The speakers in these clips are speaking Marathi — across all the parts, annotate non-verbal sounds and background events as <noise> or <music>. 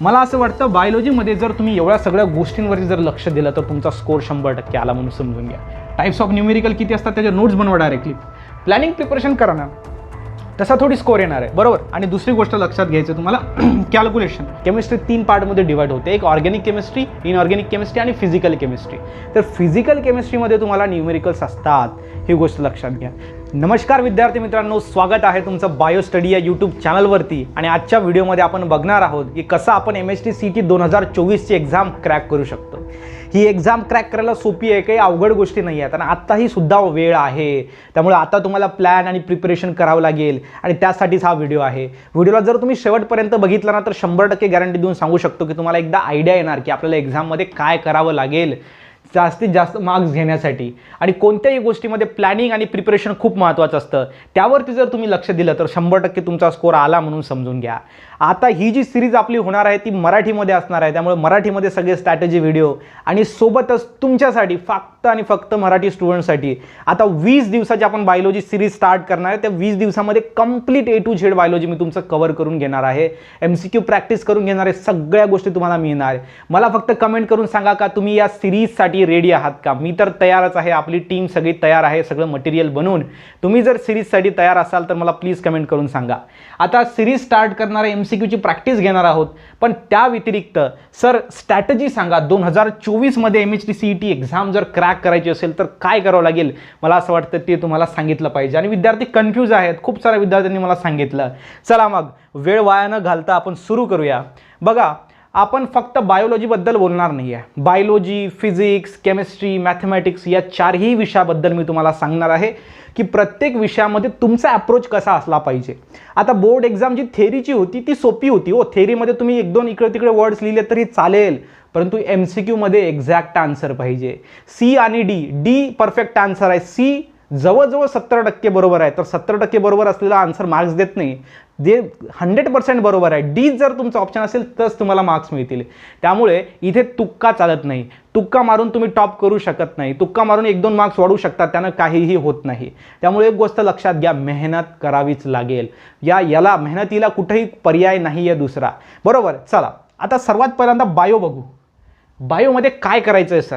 मला असं वाटतं बायोलॉजीमध्ये जर तुम्ही एवढ्या सगळ्या गोष्टींवरती जर लक्ष दिलं तर तुमचा स्कोर शंभर टक्के आला म्हणून समजून घ्या. टाईप्स ऑफ न्यूमेरिकल किती असतात त्याच्या नोट्स बनवा डायरेक्टली प्लॅनिंग प्रिपरेशन करा ना. तसा थोडी स्कोर येणार आहे. बरोबर? आणि दुसरी गोष्ट लक्षात घ्यायचं तुम्हाला. <clears throat> कॅल्क्युलेशन केमिस्ट्री तीन पार्टमध्ये डिवाइड होते. एक ऑर्गॅनिक केमिस्ट्री इनऑर्गॅनिक केमिस्ट्री आणि फिजिकल केमिस्ट्री तर फिजिकल केमिस्ट्रीमध्ये तुम्हाला न्यूमेरिकल्स असतात. ही गोष्ट लक्षात घ्या. नमस्कार विद्यार्थी मित्रांनो स्वागत आहे तुमचं बायो स्टडी या यूट्यूब चॅनलवरती आणि आजच्या व्हिडिओमध्ये आपण बघणार आहोत की कसं आपण M S T C T दोन हजार चोवीसची एक्झाम क्रॅक करू शकतो. ही एक्झाम क्रॅक करायला सोपी आहे काही अवघड गोष्टी नाही आहेत. आणि आत्ताही सुद्धा वेळ आहे. त्यामुळे आता तुम्हाला प्लॅन आणि प्रिपरेशन करावं लागेल. आणि त्यासाठीच हा व्हिडिओ आहे. व्हिडिओला जर तुम्ही शेवटपर्यंत बघितला ना तर शंभर टक्के गॅरंटी देऊन सांगू शकतो की तुम्हाला एकदा आयडिया येणार की आपल्याला एक्झाममध्ये काय करावं लागेल. जास्तीत जास्त मार्क्स घेण्यासाठी. आणि कोणत्याही गोष्टीमध्ये प्लॅनिंग आणि प्रिपरेशन खूप महत्त्वाचं असतं. त्यावरती जर तुम्ही लक्ष दिलं तर शंभर टक्के तुमचा स्कोर आला म्हणून समजून घ्या. आता ही जी सिरीज आपली होणार आहे ती मराठीमध्ये असणार आहे. त्यामुळे मराठीमध्ये सगळे स्ट्रॅटेजी व्हिडिओ आणि सोबतच तुमच्यासाठी फक्त आणि फक्त मराठी स्टुडंटसाठी आता वीस दिवसाची आपण बायोलॉजी सिरीज स्टार्ट करणार आहे. त्या वीस दिवसामध्ये complete A to Z biology मी तुमचं कव्हर करून घेणार आहे. एम सी क्यू प्रॅक्टिस करून घेणार आहे. सगळ्या गोष्टी तुम्हाला मिळणार आहे. मला फक्त कमेंट करून सांगा का तुम्ही या सिरीजसाठी रेडी आहात का? मी तर तयारच आहे. आपली टीम सगळी तयार आहे. सगळं मटेरियल बनवून तुम्ही जर सिरीजसाठी तयार असाल तर मला प्लीज कमेंट करून सांगा. आता सिरीज स्टार्ट करणारे एम सी क्यूची प्रॅक्टिस घेणार आहोत. पण त्या व्यतिरिक्त सर स्ट्रॅटजी सांगा. दोन हजार चोवीसमध्ये M H T C E T exam जर क्रॅक करायची असेल तर काय करावं लागेल? मला असं वाटतं ते तुम्हाला सांगितलं पाहिजे. आणि विद्यार्थी कन्फ्यूज आहेत. खूप साऱ्या विद्यार्थ्यांनी मला सांगितलं. चला मग वेळ वाया न घालता आपण सुरू करूया. बघा आपण फक्त बायोलॉजीबद्दल बोलणार नाही आहे बायोलॉजी फिजिक्स केमिस्ट्री मॅथमॅटिक्स या चारही विषयाबद्दल मी तुम्हाला सांगणार आहे की प्रत्येक विषयामध्ये तुमचा अप्रोच कसा असला पाहिजे. आता बोर्ड एक्झाम जी थेरीची होती ती सोपी होती हो. थेरीमध्ये तुम्ही एक दोन इकडे तिकडे वर्ड्स लिहिले तरी चालेल. परंतु एम सी क्यूमध्ये एक्झॅक्ट आन्सर पाहिजे. सी आणि डी डी परफेक्ट आन्सर आहे. सी जवळजवळ सत्तर टक्के बरोबर आहे. तर सत्तर टक्के बरोबर असलेला आन्सर मार्क्स देत नाही. जे हंड्रेड पर्सेंट बरोबर आहे. डी जर तुमचं ऑप्शन असेल तरच तुम्हाला मार्क्स मिळतील. त्यामुळे इथे तुक्का चालत नाही. तुक्का मारून तुम्ही टॉप करू शकत नाही. तुक्का मारून एक दोन मार्क्स वाढू शकतात. त्यानं काहीही होत नाही. त्यामुळे एक गोष्ट लक्षात घ्या. मेहनत करावीच लागेल. या याला मेहनतीला कुठेही पर्याय नाही आहे दुसरा. बरोबर? चला. आता सर्वात पहिल्यांदा बायो बघू. बायोमध्ये काय करायचं आहे सर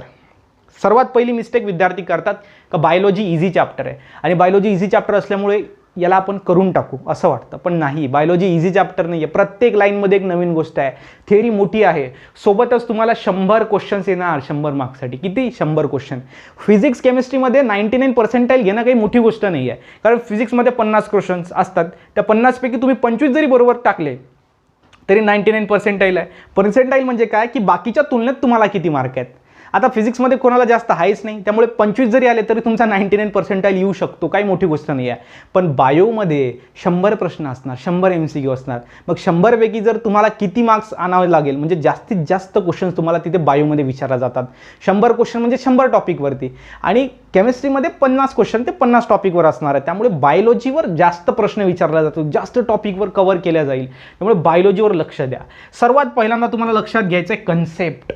सर्वात पहिली मिस्टेक विद्यार्थी करतात का बायोलॉजी इझी चॅप्टर आहे. आणि बायोलॉजी इझी चॅप्टर असल्यामुळे याला आपण करून टाकू असं वाटतं. पण नाही बायोलॉजी इझी चॅप्टर नाही आहे प्रत्येक लाईनमध्ये एक नवीन गोष्ट आहे. थेअरी मोठी आहे. सोबतच तुम्हाला शंभर क्वेश्चन्स येणार शंभर मार्क्ससाठी किती? शंभर क्वेश्चन फिजिक्स केमिस्ट्रीमध्ये नाईन्टी नाईन पर्सेंटाईल घेणं काही मोठी गोष्ट नाही आहे कारण फिजिक्समध्ये पन्नास क्वेश्चन्स असतात. त्या पन्नासपैकी तुम्ही पंचवीस जरी बरोबर टाकले तरी नाईन्टी नाईन पर्सेंटाईल आहे. पर्सेंटाईल म्हणजे काय? की बाकीच्या तुलनेत तुम्हाला किती मार्क आहेत? आता फिजिक्समध्ये कोणाला जास्त आहेच नाही त्यामुळे पंचवीस जरी आले तरी तुमचा नाईन्टी नाईन पर्सेंटाईल येऊ शकतो. काही मोठी गोष्ट नाही आहे पण बायोमध्ये शंभर प्रश्न असणार शंभर एम सी क्यू असणार. मग शंभरपैकी जर तुम्हाला किती मार्क्स आणावे लागेल म्हणजे जास्तीत जास्त क्वेश्चन्स तुम्हाला तिथे बायोमध्ये विचारला जातात. शंभर क्वेश्चन म्हणजे शंभर टॉपिकवरती आणि केमिस्ट्रीमध्ये पन्नास क्वेश्चन ते पन्नास टॉपिकवर असणार आहे. त्यामुळे बायोलॉजीवर जास्त प्रश्न विचारला जातो जास्त टॉपिकवर कव्हर केल्या जाईल. त्यामुळे बायोलॉजीवर लक्ष द्या. सर्वात पहिल्यांदा तुम्हाला लक्षात घ्यायचं आहे कन्सेप्ट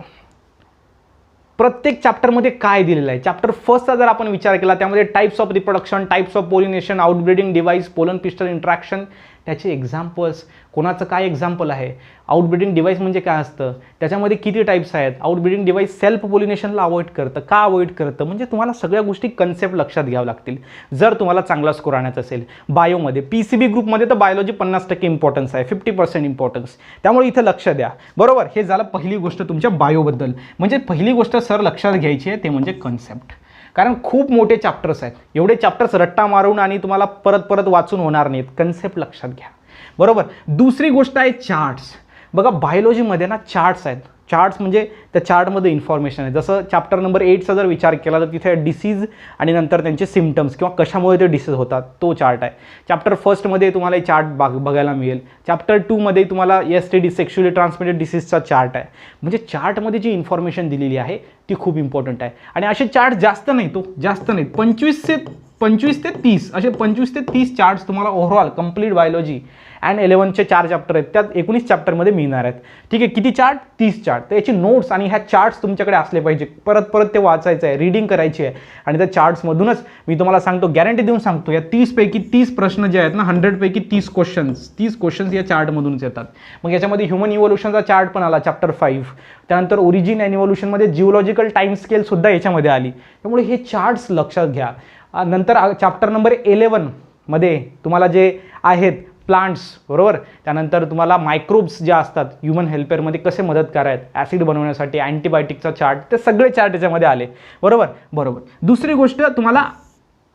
प्रत्येक चॅप्टरमध्ये काय दिलेलं आहे? चॅप्टर फर्स्टचा जर आपण विचार केला त्यामध्ये types of reproduction types of pollination outbreeding device pollen pistil interaction त्याचे एक्झाम्पल्स कोणाचं काय एक्झाम्पल आहे? आउटब्रिडिंग डिव्हाइस म्हणजे काय असतं? त्याच्यामध्ये किती टाईप्स आहेत? आउटब्रिडिंग डिव्हाइस सेल्फ पोलिनेशनला अवॉइड करतं. का अवॉइड करतं? म्हणजे तुम्हाला सगळ्या गोष्टी कन्सेप्ट लक्षात घ्यावं लागतील. जर तुम्हाला चांगला स्कोर आणायचा असेल बायोमध्ये पी सी बी ग्रुपमध्ये तर बायोलॉजी पन्नास टक्के इम्पॉर्टन्स आहे फिफ्टी पर्सेंट इम्पॉर्टन्स त्यामुळे इथं लक्ष द्या. बरोबर? हे झालं पहिली गोष्ट तुमच्या बायोबद्दल म्हणजे पहिली गोष्ट सर लक्षात घ्यायची आहे ते म्हणजे कन्सेप्ट कारण खूप मोठे चॅप्टर्स आहेत. एवढे चॅप्टर्स रट्टा मारून आणि तुम्हाला परत परत वाचून होणार नाहीत. कन्सेप्ट लक्षात घ्या. बरोबर? दुसरी गोष्ट आहे चार्ट्स बघा बायोलॉजीमध्ये ना चार्ट्स आहेत. चार्ट्स म्हणजे त्या चार्टमध्ये इन्फॉर्मेशन आहे. जसं चॅप्टर नंबर एटचा जर विचार केला तर तिथे डिसीज आणि नंतर त्यांचे सिमटम्स किंवा कशामुळे ते डिसीज होतात तो चार्ट आहे. चॅप्टर फर्स्टमध्ये तुम्हाला हे चार्ट बाग बघायला मिळेल. चॅप्टर टूमध्ये तुम्हाला S T D sexually transmitted डिसीजचा chart आहे. म्हणजे चार्टमध्ये जी इन्फॉर्मेशन दिलेली आहे ती खूप इम्पॉर्टंट आहे. आणि असे चार्ट जास्त नाही तो जास्त नाहीत पंचवीस ते पंचवीस ते तीस असे पंचवीस ते तीस चार्ट्स तुम्हाला ओव्हरऑल कंप्लीट बायोलॉजी अँड इलेव्हनचे चार चॅप्टर आहेत. त्यात एकोणीस चॅप्टरमध्ये मिळणार आहेत. ठीक आहे किती चार्ट तीस चार्ट तर याची नोट्स आणि ह्या चार्ट्स तुमच्याकडे असले पाहिजे. परत परत ते वाचायचं आहे रीडिंग करायची आहे. आणि त्या चार्ट्समधूनच मी तुम्हाला सांगतो गॅरंटी देऊन सांगतो या तीसपैकी तीस प्रश्न जे आहेत ना हंड्रेडपैकी तीस क्वेश्चन्स तीस क्वेश्चन्स या चार्टमधूनच येतात. मग याच्यामध्ये ह्युमन इव्होल्युशनचा चार्ट पण आला चॅप्टर फाईव्ह त्यानंतर ओरिजिन अँड इव्होल्युशनमध्ये जिओलॉजिकल टाईम स्केलसुद्धा याच्यामध्ये आली. त्यामुळे हे चार्ट्स लक्षात घ्या. नंतर चॅप्टर नंबर इलेवनमध्ये तुम्हाला जे आहेत प्लांट्स बरोबर? त्यानंतर तुम्हाला मायक्रोब्स ज्या असतात ह्युमन हेल्पेअरमध्ये कसे मदत करायत ॲसिड बनवण्यासाठी अँटीबायोटिकचा चार्ट ते सगळे चार्ट याच्यामध्ये आले. बरोबर? बरोबर. दुसरी गोष्ट तुम्हाला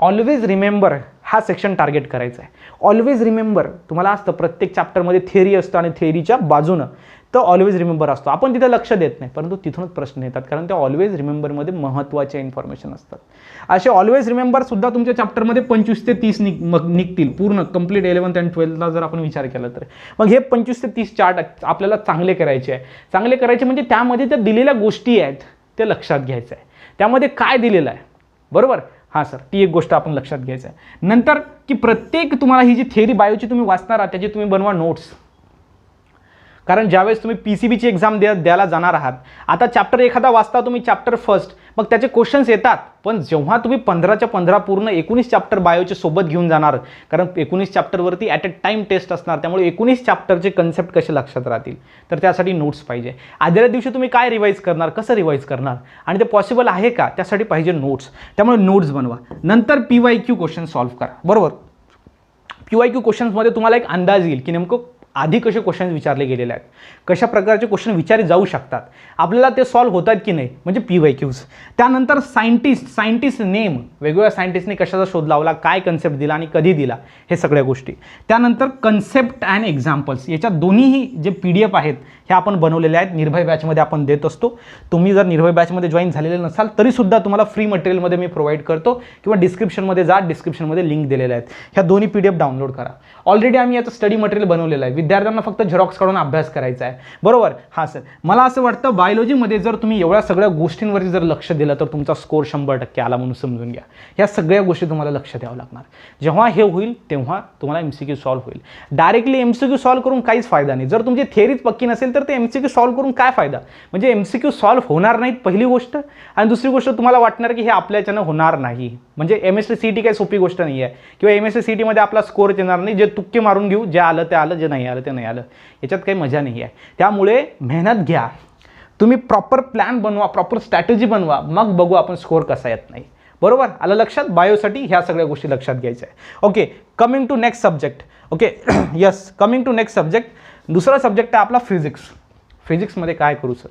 ऑलवेज रिमेंबर हा सेक्शन टार्गेट करायचा आहे ऑलवेज रिमेंबर तुम्हाला असतं प्रत्येक चॅप्टरमध्ये थेअरी असतं आणि थेअरीच्या बाजूनं. तर ऑलवेज रिमेंबर असतो. आपण तिथे लक्ष देत नाही परंतु तिथूनच प्रश्न येतात. कारण त्या ऑलवेज रिमेंबरमध्ये महत्त्वाच्या इन्फॉर्मेशन असतात. असे ऑलवेज रिमेंबरसुद्धा तुमच्या चॅप्टरमध्ये पंचवीस ते तीस निघ मग निघतील. पूर्ण कंप्लीट इलेवन्थ अँड ट्वेल्थला जर आपण विचार केला तर. मग हे पंचवीस ते तीस चार्ट आपल्याला चांगले करायचे आहे. चांगले करायचे म्हणजे त्यामध्ये ज्या दिलेल्या गोष्टी आहेत ते लक्षात घ्यायचं आहे. त्यामध्ये काय दिलेलं आहे? बरोबर? हां सर ती एक गोष्ट आपण लक्षात घ्यायचं आहे. नंतर की प्रत्येक तुम्हाला ही जी थेरी बायोची तुम्ही वाचणार आहात त्याची तुम्ही बनवा नोट्स कारण ज्यावेळेस तुम्ही पी सी बीची एक्झाम द्या द्यायला जाणार आहात आता चॅप्टर एखादा वाचता तुम्ही चॅप्टर फर्स्ट मग त्याचे क्वेश्चन्स येतात. पण जेव्हा तुम्ही पंधराच्या पंधरा पूर्ण एकोणीस चॅप्टर बायोचे सोबत घेऊन जाणार कारण एकोणीस चॅप्टरवरती ॲट अ टाईम टेस्ट असणार त्यामुळे एकोणीस चॅप्टरचे कन्सेप्ट कसे लक्षात राहतील? तर त्यासाठी नोट्स पाहिजे. आदल्या दिवशी तुम्ही काय रिवाईज करणार कसं रिवाईज करणार? आणि ते पॉसिबल आहे का? त्यासाठी पाहिजे नोट्स त्यामुळे नोट्स बनवा. नंतर P Y Q question solve करा. बरोबर? पी वाय क्यू क्वेश्चन्समध्ये तुम्हाला एक अंदाज येईल की नेमकं आधी कसे क्वेश्चन विचारले गेलेले आहेत? कशा प्रकारचे क्वेश्चन विचारले जाऊ शकतात? आपल्याला ते सॉल्व्ह होतात की नाही? म्हणजे पी वाय क्यूज त्यानंतर सायंटिस्ट सायंटिस्ट नेम वेगवेगळ्या सायंटिस्टने कशाचा शोध लावला काय कन्सेप्ट दिला आणि कधी दिला हे सगळ्या गोष्टी. त्यानंतर कन्सेप्ट अँड एक्झाम्पल्स याच्या दोन्हीही जे पी डी एफ आहेत हे आपण बनवलेले आहेत. निर्भय बॅचमध्ये आपण देत असतो. तुम्ही जर निर्भय बॅचमध्ये जॉईन झालेले नसाल तरीसुद्धा तुम्हाला फ्री मटेरियलमध्ये मी प्रोव्हाइड करतो किंवा डिस्क्रिप्शनमध्ये जा डिस्क्रिप्शनमध्ये लिंक दिलेल्या आहेत. ह्या दोन्ही पी डी एफ डाउनलोड करा. ऑलरेडी आम्ही याचं स्टडी मटेरियल बनवलेलं आहे. विद्यार्थ्यांना फक्त झेरॉक्स काढून अभ्यास करायचा आहे. बरोबर? हां सर मला असं वाटतं बायोलॉजीमध्ये जर तुम्ही एवढ्या सगळ्या गोष्टींवरती जर लक्ष दिलं तर तुमचा स्कोर शंभर टक्के आला म्हणून समजून घ्या. ह्या सगळ्या गोष्टी तुम्हाला लक्ष द्यावं लागणार. जेव्हा हे होईल तेव्हा तुम्हाला एम सी क्यू सॉल्व्ह होईल. Directly M C Q solve करून काहीच फायदा नाही. जर तुमची थेरीच पक्की नसेल तर ते एम सी क्यू सॉल्व्ह करून काय फायदा? म्हणजे एम सी क्यू सॉल्व्ह होणार नाहीत पहिली गोष्ट. आणि दुसरी गोष्ट तुम्हाला वाटणार की हे आपल्याच्यानं होणार नाही. म्हणजे एम एस सी टी काही सोपी गोष्ट नाही आहे किंवा एम एस सी टीमध्ये आपला स्कोर येणार नाही जे तुक्के मारून घेऊ जे आलं ते आलं जे नाही आलं ते नाही आलं. याच्यात काही मजा नाही आहे त्यामुळे मेहनत घ्या. तुम्ही प्रॉपर प्लॅन बनवा प्रॉपर स्ट्रॅटेजी बनवा. मग बघू आपण स्कोर कसा येत नाही. बरोबर? आलं लक्षात? बायोसाठी ह्या सगळ्या गोष्टी लक्षात घ्यायच्या आहे okay coming to next subject okay yes coming to next subject दुसरा सब्जेक्ट आहे आपला फिजिक्स फिजिक्समध्ये काय करू सर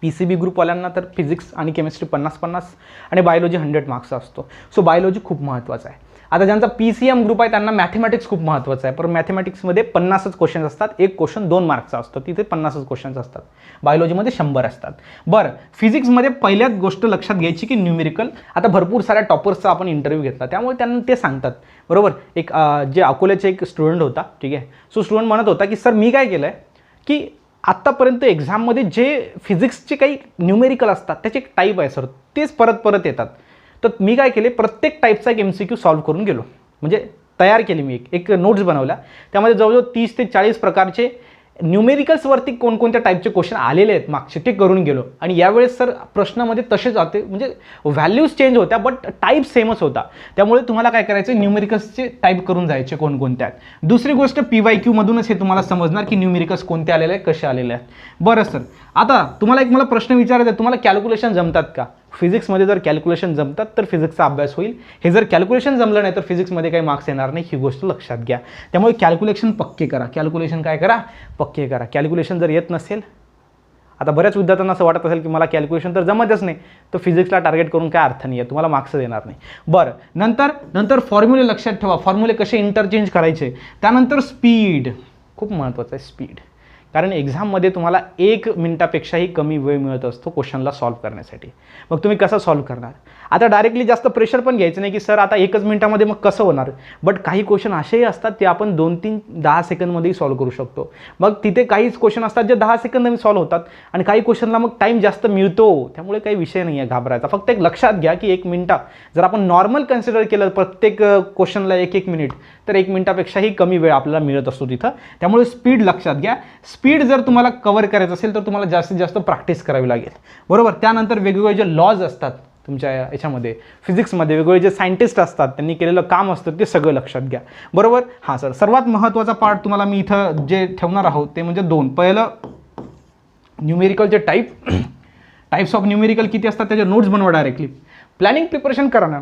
पी सी बी ग्रुपवाल्यांना तर फिजिक्स आणि केमिस्ट्री पन्नास पन्नास आणि बायोलॉजी हंड्रेड मार्क्सचा असतो. सो बायोलॉजी खूप महत्त्वाचा आहे. आता ज्यांचा पी सी एम ग्रुप आहे त्यांना मॅथमॅटिक्स खूप महत्त्वाचं आहे. पण मॅथमॅटिक्समध्ये पन्नासच क्वेश्चन असतात. एक क्वेश्चन दोन मार्क्सचा असतो. तिथे पन्नासच क्वेश्चन्स असतात. बायोलॉजीमध्ये शंभर असतात. बरं फिजिक्समध्ये पहिल्याच गोष्ट लक्षात घ्यायची की न्यूमेरिकल आता भरपूर साऱ्या टॉपर्सचा आपण इंटरव्ह्यू घेतला. त्यामुळे त्यांना ते सांगतात. बरोबर? एक जे अकोल्याचे एक स्टुडंट होता ठीक आहे? सो स्टुडंट म्हणत होता की सर मी काय केलं आहे की आत्तापर्यंत एक्झाममध्ये जे फिजिक्सचे काही न्यूमेरिकल असतात त्याचे एक टाईप आहे सर. तेच परत परत येतात. तर मी काय केले प्रत्येक टाईपचा एक एम सी क्यू सॉल्व्ह करून गेलो. म्हणजे तयार केली मी एक एक नोट्स बनवल्या. त्यामध्ये जवळजवळ तीस ते चाळीस प्रकारचे न्यूमेरिकल्सवरती कोणकोणत्या टाईपचे क्वेश्चन आलेले आहेत मागचे ते करून गेलो. आणि यावेळेस सर प्रश्नामध्ये तसेच जाते म्हणजे व्हॅल्यूज चेंज होत्या बट टाईप सेमच होता. त्यामुळे तुम्हाला काय करायचं न्यूमेरिकल्सचे टाईप करून जायचे कोणकोणत्या आहेत दुसरी गोष्ट पी वाय क्यूमधूनच हे तुम्हाला समजणार की न्यूमेरिकल्स कोणते आलेले आहेत कसे आलेले आहेत. बरं सर आता तुम्हाला एक मला प्रश्न विचारायचा आहे तुम्हाला कॅल्क्युलेशन जमतात का? फिजिक्समध्ये जर कॅल्क्युलेशन जमतात तर फिजिक्सचा अभ्यास होईल. हे जर कॅल्क्युलेशन जमलं नाही तर फिजिक्समध्ये काही मार्क्स येणार नाही. ही गोष्ट लक्षात घ्या. त्यामुळे कॅल्क्युलेशन पक्के करा. कॅल्क्युलेशन काय करा? पक्के करा. कॅल्क्युलेशन जर येत नसेल आता बऱ्याच विद्यार्थ्यांना असं वाटत असेल की मला कॅल्क्युलेशन तर जमतच नाही तर फिजिक्सला टार्गेट करून काय अर्थ नाही आहे तुम्हाला मार्क्स देणार नाही. बरं. नंतर नंतर फॉर्म्युले लक्षात ठेवा. फॉर्म्युले कसे इंटरचेंज करायचे? त्यानंतर स्पीड खूप महत्त्वाचं आहे स्पीड कारण एक्झाममध्ये तुम्हाला एक मिनिटापेक्षाही कमी वेळ मिळत असतो क्वेश्चनला सॉल्व्ह करण्यासाठी. मग तुम्ही कसं सॉल्व्ह करणार? आता डायरेक्टली जास्त प्रेशर पण घ्यायचं नाही की सर आता एकच मिनिटामध्ये मग कसं होणार? बट काही क्वेश्चन असेही असतात ते आपण दोन तीन दहा सेकंदमध्येही सॉल्व्ह करू शकतो. मग तिथे काहीच क्वेश्चन असतात जे दहा सेकंदमध्ये सॉल्व्ह होतात. आणि काही क्वेश्चनला मग टाईम जास्त मिळतो. त्यामुळे काही विषय नाही आहे घाबरायचा. फक्त एक लक्षात घ्या की एक मिनटा जर आपण नॉर्मल कन्सिडर केलं प्रत्येक क्वेश्चनला एक एक मिनिट तर एक मिनिटापेक्षाही कमी वेळ आपल्याला मिळत असतो तिथं. त्यामुळे स्पीड लक्षात घ्या. स्पीड स्पीड जर तुम्हाला कवर करायचं असेल तर तुम्हाला जास्तीत जास्त प्रॅक्टिस करावी लागेल. बरोबर? त्यानंतर वेगवेगळे जे लॉज असतात तुमच्या याच्यामध्ये फिजिक्समध्ये वेगवेगळे जे सायंटिस्ट असतात त्यांनी केलेलं काम असतं ते सगळं लक्षात घ्या. बरोबर? हां सर. सर्वात महत्त्वाचा पार्ट तुम्हाला मी इथं जे ठेवणार आहोत ते म्हणजे दोन. पहिलं न्यूमेरिकलचे टाईप टाईप्स ऑफ न्यूमेरिकल किती असतात त्याचे नोट्स बनवा डायरेक्टली प्लॅनिंग प्रिपरेशन करा ना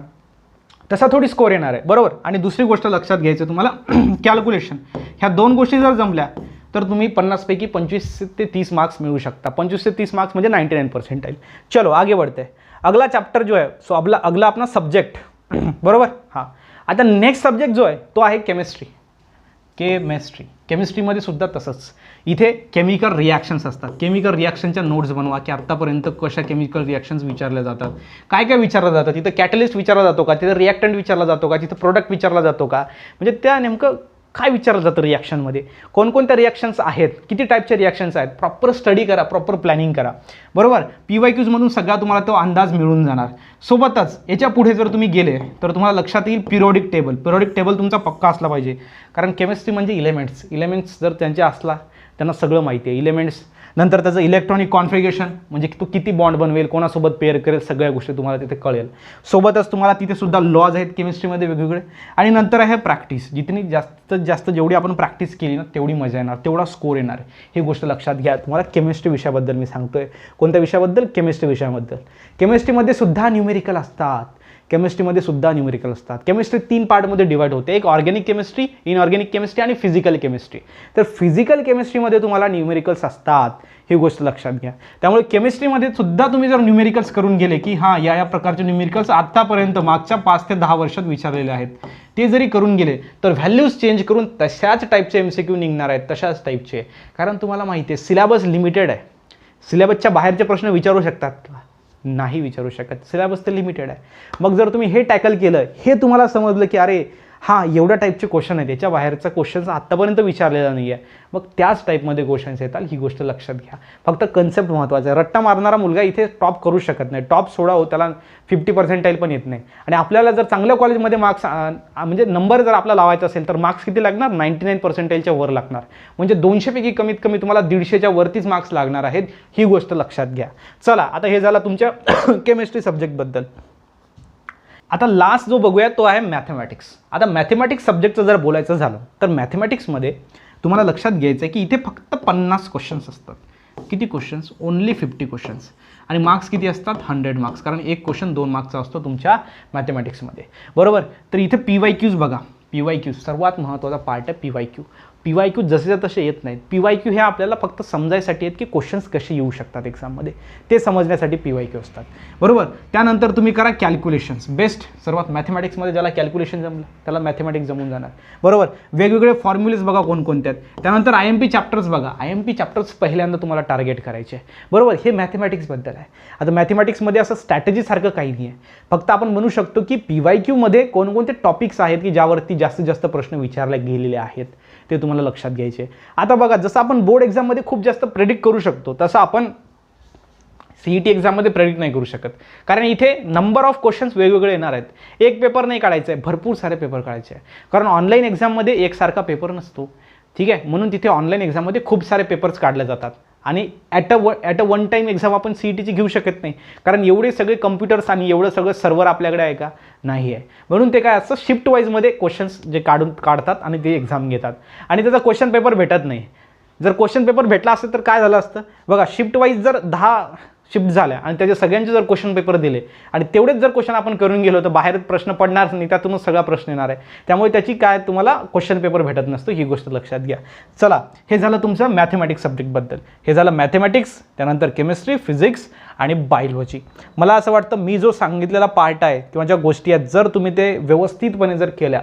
तसा थोडी स्कोर येणार आहे. बरोबर? आणि दुसरी गोष्ट लक्षात घ्यायचं तुम्हाला <clears throat> कॅल्क्युलेशन ह्या दोन गोष्टी जर जमल्या तर तुम्ही पन्नासपैकी पंचवीस ते तीस मार्क्स मिळू शकता. पंचवीस ते तीस मार्क्स म्हणजे नाईन्टी नाईन पर्सेंट आहे चलो आगे बढ़ते हैं अगला चॅप्टर जो आहे सो अगला अगला अपना सब्जेक्ट बरोबर? हां. आता नेक्स्ट सब्जेक्ट जो आहे तो आहे केमिस्ट्री केमेस्ट्री केमिस्ट्रीमध्ये सुद्धा तसंच. इथे केमिकल रिॲक्शन्स असतात. केमिकल रिॲक्शनच्या नोट्स बनवा की आत्तापर्यंत कशा केमिकल रिॲक्शन्स विचारल्या जातात. काय काय विचारलं जातं तिथं कॅटलिस्ट विचारला जातो का? तिथं रिॲक्टंट विचारला जातो का? तिथं प्रोडक्ट विचारला जातो का? म्हणजे त्या नेमकं काय विचारलं जातं रिॲक्शनमध्ये कोणकोणत्या रिॲक्शन्स आहेत? किती टाईपचे रिॲक्शन्स आहेत? प्रॉपर स्टडी करा प्रॉपर प्लॅनिंग करा. बरोबर? पी वाय क्यूजमधून सगळा तुम्हाला तो अंदाज मिळून जाणार. सोबतच याच्यापुढे जर तुम्ही गेले तर तुम्हाला लक्षात येईल पिरोडिक टेबल पिरोडिक टेबल तुमचा पक्का असला पाहिजे. कारण केमिस्ट्री म्हणजे इलेमेंट्स इलेमेंट्स जर त्यांचे असला त्यांना सगळं माहिती आहे. इलेमेंट्स नंतर त्याचं इलेक्ट्रॉनिक कॉन्फिगरेशन म्हणजे तो किती बॉन्ड बनवेल कोणासोबत पेअर करेल सगळ्या गोष्टी तुम्हाला तिथे कळेल. सोबतच तुम्हाला तिथे सुद्धा लॉज आहेत केमिस्ट्रीमध्ये वेगवेगळे. आणि नंतर आहे प्रॅक्टिस जितनी जास्तीत जास्त जेवढी आपण प्रॅक्टिस केली ना तेवढी मजा येणार तेवढा स्कोर येणार. ही गोष्ट लक्षात घ्या. तुम्हाला केमिस्ट्री विषयाबद्दल मी सांगतोय. कोणत्या विषयाबद्दल? केमिस्ट्री विषयाबद्दल. केमिस्ट्रीमध्ये सुद्धा न्यूमेरिकल असतात. केमिस्ट्रीमध्ये सुद्धा न्यूमेरिकल असतात. केमिस्ट्री तीन पार्टमध्ये डिवाईड होते. एक ऑर्गॅनिक केमिस्ट्री इनऑर्गॅनिक केमिस्ट्री आणि फिजिकल केमिस्ट्री तर फिजिकल केमिस्ट्रीमध्ये तुम्हाला न्यूमेरिकल्स असतात. ही गोष्ट लक्षात घ्या. त्यामुळे केमिस्ट्रीमध्ये सुद्धा तुम्ही जर न्यूमेरिकल्स करून गेले की हां या या प्रकारचे न्यूमेरिकल्स आत्तापर्यंत मागच्या पाच ते दहा वर्षात विचारलेले आहेत. ते जरी करून गेले तर व्हॅल्यूज चेंज करून तशाच टाईपचे एम सी क्यू निघणार आहेत तशाच टाईपचे कारण तुम्हाला माहिती आहे सिलेबस लिमिटेड आहे. सिलेबसच्या बाहेरचे प्रश्न विचारू शकतात नाही विचारू शकत. सिलेबस तर लिमिटेड आहे. मग जर तुम्ही हे टॅकल केलं हे तुम्हाला समजलं की अरे हां एवढ्या टाईपचे क्वेश्चन आहेत. याच्या बाहेरचा क्वेश्चन्स आत्तापर्यंत विचारलेला नाही आहे मग त्याच टाईपमध्ये क्वेश्चन्स येतात. ही गोष्ट लक्षात घ्या. फक्त कन्सेप्ट महत्त्वाचा आहे. रट्टा मारणारा मुलगा इथे टॉप करू शकत नाही. टॉप सोडा हो त्याला फिफ्टी पर्सेंटाईल पण येत नाही. आणि आपल्याला जर चांगल्या कॉलेजमध्ये मार्क्स म्हणजे नंबर जर आपला लावायचा असेल तर मार्क्स किती लागणार? नाईन्टी नाईन पर्सेंटाईलच्या वर लागणार. म्हणजे दोनशेपैकी कमीत कमी तुम्हाला दीडशेच्या वरतीच मार्क्स लागणार आहेत. ही गोष्ट लक्षात घ्या. चला आता हे झालं तुमच्या <coughs> केमिस्ट्री सब्जेक्टबद्दल आता लास्ट जो बघूया तो आहे मॅथमॅटिक्स आता मॅथमॅटिक्स सब्जेक्टचं जर बोलायचं झालं तर मॅथमॅटिक्समध्ये तुम्हाला लक्षात घ्यायचं आहे की इथे फक्त पन्नास क्वेश्चन्स असतात. किती क्वेश्चन्स ओन्ली फिफ्टी क्वेश्चन्स आणि मार्क्स किती असतात? हंड्रेड मार्क्स कारण एक क्वेश्चन दोन मार्क्सचा असतो तुमच्या मॅथमॅटिक्समध्ये बरोबर? तर इथे पी वाय क्यूज बघा. पी वाय क्यू सर्वात महत्त्वाचा पार्ट आहे P Y Q P Y Q जसे तसे येत नाहीत पी वाय क्यू हे आपल्याला फक्त समजायसाठी आहेत की क्वेश्चन्स कसे येऊ शकतात एक्झाममध्ये ते समजण्यासाठी पी वाय क्यू असतात. बरोबर? त्यानंतर तुम्ही करा कॅल्क्युलेशन्स बेस्ट सर्वात मॅथमॅटिक्समध्ये ज्याला कॅल्क्युलेशन जमलं त्याला मॅथमॅटिक्स जमून जाणार. बरोबर? वेगवेगळे फॉर्म्युलेज बघा कोणकोणते आहेत. त्यानंतर आय एम पी चॅप्टर्स बघा. आय एम पी चॅप्टर्स पहिल्यांदा तुम्हाला टार्गेट करायचे आहे बरोबर? हे मॅथमॅटिक्सबद्दल आहे. आता मॅथमॅटिक्समध्ये असं स्ट्रॅटेजीसारखं काही नाही आहे फक्त आपण म्हणू शकतो की पी वाय क्यूमध्ये कोणकोणते टॉपिक्स आहेत की ज्यावरती जास्तीत जास्त प्रश्न विचारले गेलेले आहेत ते तुम्हाला लक्षात घ्यायचे आता बघा जसं आपण बोर्ड एक्झाममध्ये खूप जास्त प्रेडिक्ट करू शकतो तसं आपण सी ई टी एक्झाममध्ये प्रेडिक्ट नाही करू शकत. कारण इथे नंबर ऑफ क्वेश्चन्स वेगवेगळे येणार आहेत. एक पेपर नाही काढायचं आहे भरपूर सारे पेपर काढायचे आहे. कारण ऑनलाईन एक्झाममध्ये एकसारखा पेपर नसतो. ठीक आहे? म्हणून तिथे ऑनलाईन एक्झाममध्ये खूप सारे पेपर्स काढले जातात. आणि ॲट अ व at a one time exam आपण सी ई टीची घेऊ शकत नाही. कारण एवढे सगळे कम्प्युटर्स आणि एवढं सगळं सर्व्हर आपल्याकडे आहे का? नाही आहे. म्हणून ते काय असतं शिफ्ट वाईजमध्ये क्वेश्चन्स जे काढून काढतात आणि ते एक्झाम घेतात. आणि त्याचा क्वेश्चन पेपर भेटत नाही. जर क्वेश्चन पेपर भेटला असेल तर काय झालं असतं? बघा शिफ्ट वाईज जर दहा शिफ्ट झाल्या आणि त्याचे सगळ्यांचे जर क्वेश्चन पेपर दिले आणि तेवढेच जर क्वेश्चन आपण करून गेलो तर बाहेर प्रश्न पडणार नाही त्यातूनच सगळा प्रश्न येणार आहे. त्यामुळे त्याची काय तुम्हाला क्वेश्चन पेपर भेटत नसतो ही गोष्ट लक्षात घ्या. चला हे झालं तुमचं मॅथमॅटिक्स सब्जेक्टबद्दल हे झालं मॅथमॅटिक्स त्यानंतर केमिस्ट्री फिजिक्स आणि बायोलॉजी मला असं वाटतं मी जो सांगितलेला पार्ट आहे किंवा ज्या गोष्टी आहेत जर तुम्ही ते व्यवस्थितपणे जर केल्या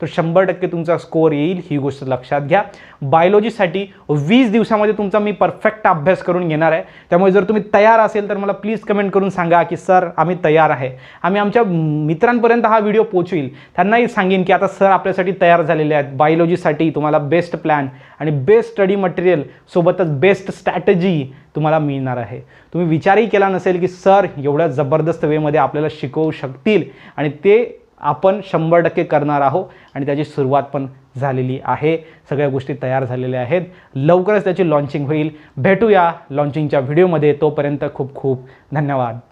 तर शंभर टक्के तुमचा स्कोअर येईल ही गोष्ट लक्षात घ्या. बायोलॉजीसाठी वीस दिवसामध्ये तुमचा मी परफेक्ट अभ्यास करून घेणार आहे. त्यामुळे जर तुम्ही तयार असेल तर मला प्लीज कमेंट करून सांगा की सर आम्ही तयार आहे. आम्ही आमच्या मित्रांपर्यंत हा व्हिडिओ पोचवेल त्यांनाही सांगेन की आता सर आपल्यासाठी तयार झालेले आहेत. बायोलॉजीसाठी तुम्हाला बेस्ट प्लॅन आणि बेस्ट स्टडी मटेरियल सोबतच बेस्ट स्ट्रॅटजी तुम्हाला मिळणार आहे. तुम्ही विचारही केला नसेल की सर एवढ्या जबरदस्त वेमध्ये आपल्याला शिकवू शकतील. आणि ते आपण शंभर टक्के करणार आहोत आणि त्याची सुरुवात पण झालेली आहे. सगळ्या गोष्टी तयार झालेल्या आहेत. लवकरच त्याची लॉन्चिंग होईल. भेटूया लॉन्चिंगच्या व्हिडिओमध्ये तोपर्यंत खूप खूप धन्यवाद.